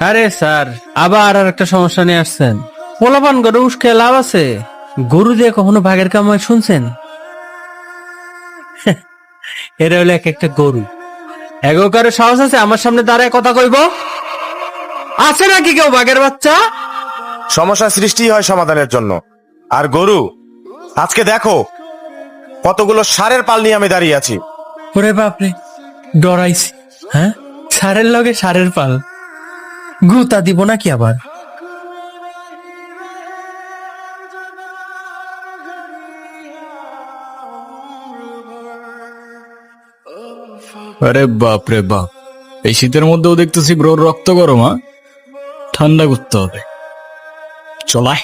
আরে স্যার আবার আর একটা সমস্যা নিয়ে আসছেন। পোলাপান গরু উস্কে লাভ আছে? গরু দিয়ে কখনো ভাগের কামাই শুনছেন? এরা হলো এক একটা গরু। এগো কারও সাহস আছে আমার সামনে দাঁড়ায় কথা কইব? আছে নাকি কেউ বাঘের বাচ্চা? সমস্যা সৃষ্টি হয় সমাধানের জন্য। আর গরু আজকে দেখো কতগুলো সারের পাল নিয়ে আমি দাঁড়িয়ে আছি। ওরে বাপরে ডরাইছি। হ্যাঁ? সারের লগে সারের পাল। গুতা দিব নাকি আবার? আরে বাপ রে বাপ, এই শীতের মধ্যেও দেখতেছি গ্রহর রক্ত গরম আ ঠান্ডা করতে হবে। চলাই